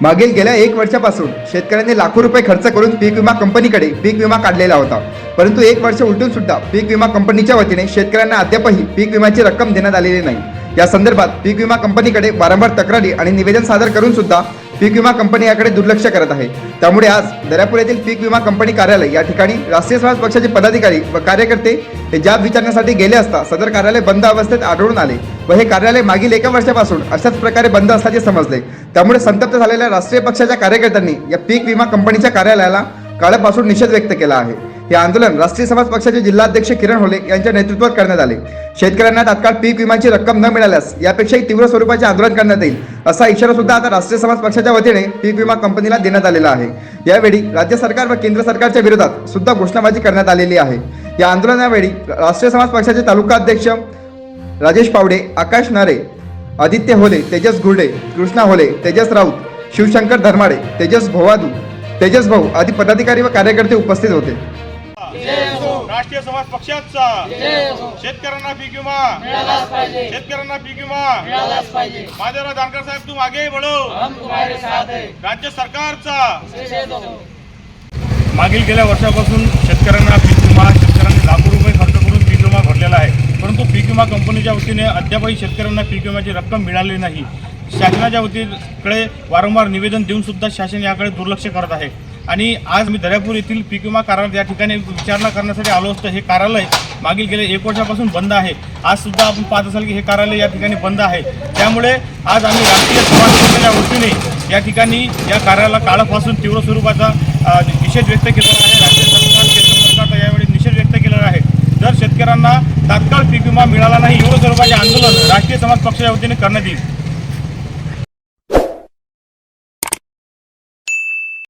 मागील गेल्या एक वर्षापासून शेतकऱ्यांनी लाखो रुपये खर्च करून पीक विमा कंपनीकडे पीक विमा काढलेला होता. परंतु एक वर्ष उलटून सुद्धा पीक विमा कंपनीच्या वतीने शेतकऱ्यांना अद्यापही पीक विम्याची रक्कम देण्यात आलेली नाही. या संदर्भात पीक विमा कंपनीकडे वारंवार तक्रारी आणि निवेदन सादर करून सुद्धा पीक विमा कंपनी याकडे दुर्लक्ष करत आहे. त्यामुळे आज दर्यापूर येथील पीक विमा कंपनी कार्यालय या ठिकाणी राष्ट्रीय समाज पक्षाचे पदाधिकारी व कार्यकर्ते हे जाब विचारण्यासाठी गेले असता सदर कार्यालय बंद अवस्थेत आढळून आले व हे कार्यालय मागील एका वर्षापासून अशाच प्रकारे बंद असल्याचे समजले. त्यामुळे संतप्त झालेल्या राष्ट्रीय पक्षाच्या कार्यकर्त्यांनी या पीक विमा कंपनीच्या कार्यालयाला काळापासून निषेध व्यक्त केला आहे. हे आंदोलन राष्ट्रीय समाज पक्षाचे जिल्हाध्यक्ष किरण होले यांच्या नेतृत्वात करण्यात आले. शेतकऱ्यांना तात्काळ पीक विम्याची रक्कम न मिळाल्यास यापेक्षाही तीव्र स्वरूपाचे आंदोलन करण्यात येईल असा इशारा सुद्धा आता राष्ट्रीय समाज पक्षाच्या वतीने पीक विमा कंपनीला देण्यात आलेला आहे. यावेळी राज्य सरकार व केंद्र सरकारच्या विरोधात सुद्धा घोषणाबाजी करण्यात आलेली आहे. या आंदोलनावेळी राष्ट्रीय समाज पक्षाचे तालुका अध्यक्ष राजेश पावडे आकाश नारे आदित्य होले तेजस गुर्डे कृष्णा होले तेजस राऊत शिवशंकर धर्माडे तेजस भोवादू तेजस भाऊ आदी पदाधिकारी व कार्यकर्ते उपस्थित होते. राष्ट्रीय समाज पक्षाचा. शेतकऱ्यांना पीक विमा. शेतकऱ्यांना पीक विमा. माझ्याराव जानकर साहेब तुम्हारे साथ है राज्य सरकारचा. हो. मागील गेल्या वर्षापासून शेतकऱ्यांना पीक विमा शेतकऱ्यांनी लाखो रुपये खर्च करून पीक विमा भरलेला आहे. परंतु पीक विमा कंपनीच्या वतीने अद्यापही शेतकऱ्यांना पीक विम्याची रक्कम मिळाली नाही. शासनाच्या वतीकडे वारंवार निवेदन देऊन सुद्धा शासन याकडे दुर्लक्ष करत आहे. आणि आज मी दर्यापूर येथील पीक विमा कार्यालय या ठिकाणी विचारणा करण्यासाठी आलो असतो. हे कार्यालय मागील गेले एक वर्षापासून बंद आहे. आज सुद्धा आपण पाहत असाल की हे कार्यालय या ठिकाणी बंद आहे. त्यामुळे आज आम्ही राष्ट्रीय समाज पक्षाच्या वतीने या ठिकाणी या कार्यालयाला काळापासून तीव्र स्वरूपाचा निषेध व्यक्त केलेला आहे. राज्य सरकार केंद्र सरकारचा यावेळी निषेध व्यक्त केलेला आहे. जर शेतकऱ्यांना तात्काळ पीक विमा मिळाला नाही एवढं स्वरूपाचे आंदोलन राष्ट्रीय समाज पक्षाच्या वतीने करण्यात येईल.